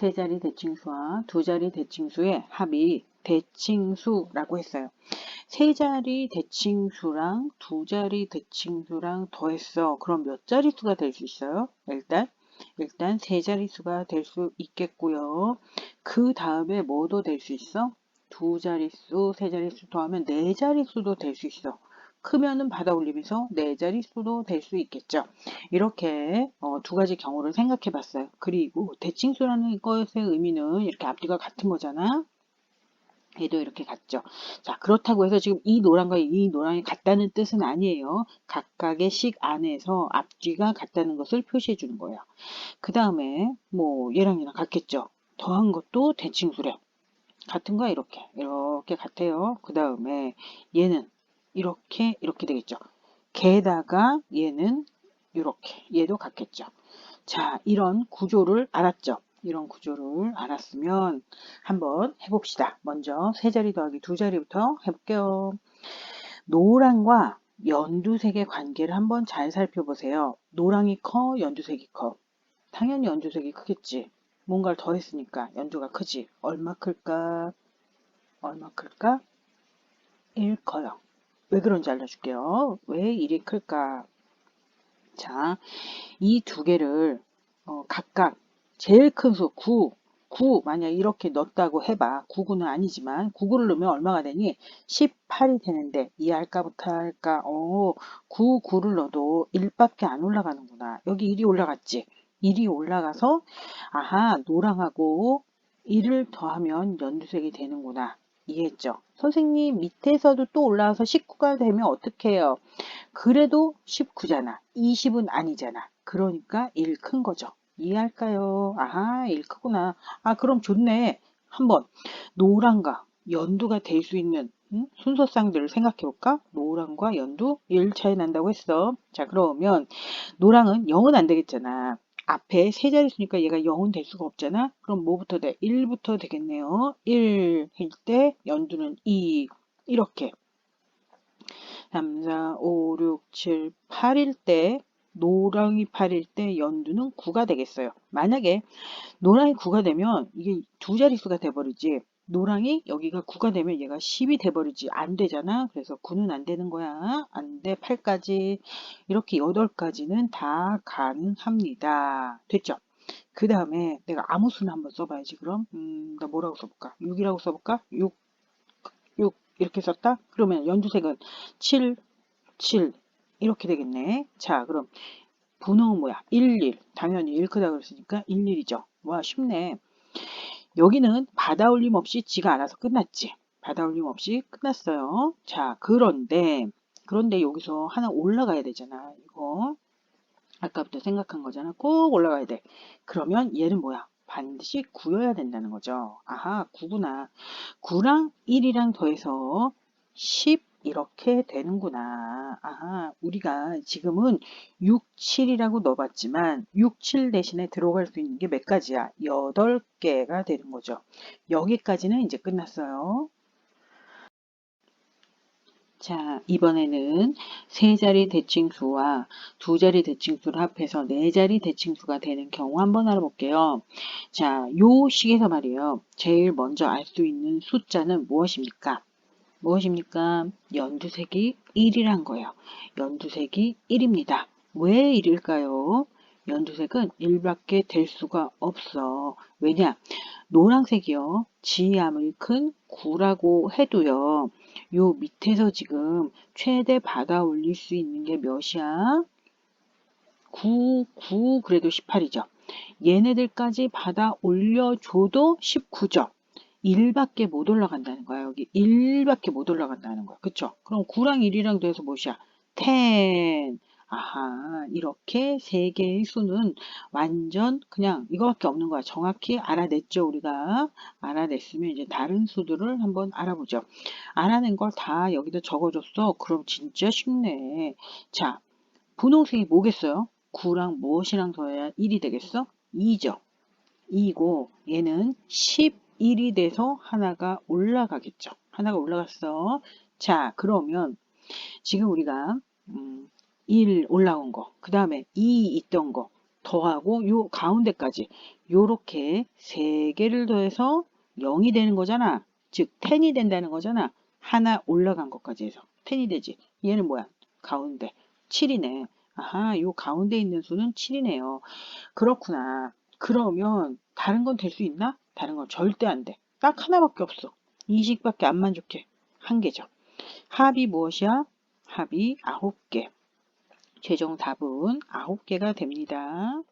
세 자리 대칭수와 두 자리 대칭수의 합이 대칭수라고 했어요. 세 자리 대칭수랑 두 자리 대칭수랑 더했어. 그럼 몇 자릿수가 될 수 있어요? 일단 일단 세 자릿수가 될 수 있겠고요. 그 다음에 뭐도 될 수 있어? 두 자릿수, 세 자릿수 더하면 네 자릿수도 될 수 있어. 크면은 받아 올리면서 네 자릿수도 될 수 있겠죠. 이렇게 어, 두 가지 경우를 생각해 봤어요. 그리고 대칭수라는 것의 의미는 이렇게 앞뒤가 같은 거잖아. 얘도 이렇게 같죠. 자, 그렇다고 해서 지금 이 노란과 이 노란이 같다는 뜻은 아니에요. 각각의 식 안에서 앞뒤가 같다는 것을 표시해 주는 거예요. 그 다음에 뭐 얘랑 얘랑 같겠죠. 더한 것도 대칭수래. 같은 거야 이렇게 이렇게 같아요. 그 다음에 얘는 이렇게 이렇게 되겠죠. 게다가 얘는 이렇게 얘도 같겠죠. 자 이런 구조를 알았죠. 이런 구조를 알았으면 한번 해봅시다. 먼저 세 자리 더하기 두 자리부터 해볼게요. 노랑과 연두색의 관계를 한번 잘 살펴보세요. 노랑이 커, 연두색이 커. 당연히 연두색이 크겠지. 뭔가를 더 했으니까 연두가 크지. 얼마 클까? 얼마 클까? 1 커요. 왜 그런지 알려줄게요. 왜 1이 클까? 자, 이 두 개를 어, 각각 제일 큰 수 9, 9 만약 이렇게 넣었다고 해봐. 9구는 아니지만 9구를 넣으면 얼마가 되니? 18이 되는데 이해할까부터 할까? 어, 9, 9를 넣어도 1밖에 안 올라가는구나. 여기 1이 올라갔지. 1이 올라가서 아하 노랑하고 1을 더하면 연두색이 되는구나. 이해했죠? 선생님 밑에서도 또 올라와서 19가 되면 어떻게 해요? 그래도 19잖아. 20은 아니잖아. 그러니까 1 큰 거죠. 이해할까요? 아하 1 크구나. 아 그럼 좋네. 한번 노랑과 연두가 될 수 있는 음? 순서쌍들을 생각해 볼까? 노랑과 연두 1 차이 난다고 했어. 자 그러면 노랑은 0은 안 되겠잖아. 앞에 세 자릿수니까 얘가 0은 될 수가 없잖아. 그럼 뭐부터 돼? 1부터 되겠네요. 1일 때 연두는 2 이렇게 3, 4, 5, 6, 7, 8일 때 노랑이 8일 때 연두는 9가 되겠어요. 만약에 노랑이 9가 되면 이게 두 자릿수가 돼버리지. 노랑이 여기가 9가 되면 얘가 10이 돼버리지. 안 되잖아. 그래서 9는 안 되는 거야. 안 돼. 8까지. 이렇게 8까지는 다 가능합니다. 됐죠? 그 다음에 내가 아무 수는 한번 써봐야지. 그럼 음, 나 뭐라고 써볼까? 6이라고 써볼까? 6, 6 이렇게 썼다? 그러면 연두색은 7, 7 이렇게 되겠네. 자 그럼 분홍은 뭐야? 1, 1. 당연히 1 크다 그랬으니까 1, 1이죠. 와 쉽네. 여기는 받아 올림 없이 지가 알아서 끝났지. 받아 올림 없이 끝났어요. 자, 그런데, 그런데 여기서 하나 올라가야 되잖아. 이거. 아까부터 생각한 거잖아. 꼭 올라가야 돼. 그러면 얘는 뭐야? 반드시 9여야 된다는 거죠. 아하, 9구나. 9랑 1이랑 더해서 10 이렇게 되는구나. 아하, 우리가 지금은 6, 7이라고 넣어봤지만 6, 7 대신에 들어갈 수 있는 게 몇 가지야? 8개가 되는 거죠. 여기까지는 이제 끝났어요. 자, 이번에는 세 자리 대칭수와 두 자리 대칭수를 합해서 네 자리 대칭수가 되는 경우 한번 알아볼게요. 자, 요 식에서 말이에요. 제일 먼저 알 수 있는 숫자는 무엇입니까? 무엇입니까? 연두색이 1이란 거예요. 연두색이 1입니다. 왜 1일까요? 연두색은 1밖에 될 수가 없어. 왜냐? 노란색이요. 지 아무리 큰 9라고 해도요. 요 밑에서 지금 최대 받아 올릴 수 있는 게 몇이야? 9, 9 그래도 18이죠. 얘네들까지 받아 올려줘도 19죠. 1밖에 못 올라간다는 거야. 여기 1밖에 못 올라간다는 거야. 그쵸? 그럼 9랑 1이랑 더해서 무엇이야? 10. 아하, 이렇게 세 개의 수는 완전 그냥 이거밖에 없는 거야. 정확히 알아냈죠, 우리가. 알아냈으면 이제 다른 수들을 한번 알아보죠. 알아낸 걸 다 여기다 적어줬어. 그럼 진짜 쉽네. 자, 분홍색이 뭐겠어요? 9랑 무엇이랑 더해야 1이 되겠어? 2죠. 2고 얘는 11이 돼서 하나가 올라가겠죠. 하나가 올라갔어. 자, 그러면 지금 우리가 음, 1 올라온 거, 그 다음에 2 있던 거 더하고 요 가운데까지 요렇게 세 개를 더해서 0이 되는 거잖아. 즉 10이 된다는 거잖아. 하나 올라간 것까지 해서 10이 되지. 얘는 뭐야? 가운데 7이네. 아하, 요 가운데 있는 수는 7이네요. 그렇구나. 그러면 다른 건 될 수 있나? 다른 건 절대 안 돼. 딱 하나밖에 없어. 이 식밖에 안 만족해. 한 개죠. 합이 무엇이야? 합이 9개. 최종 답은 9개가 됩니다.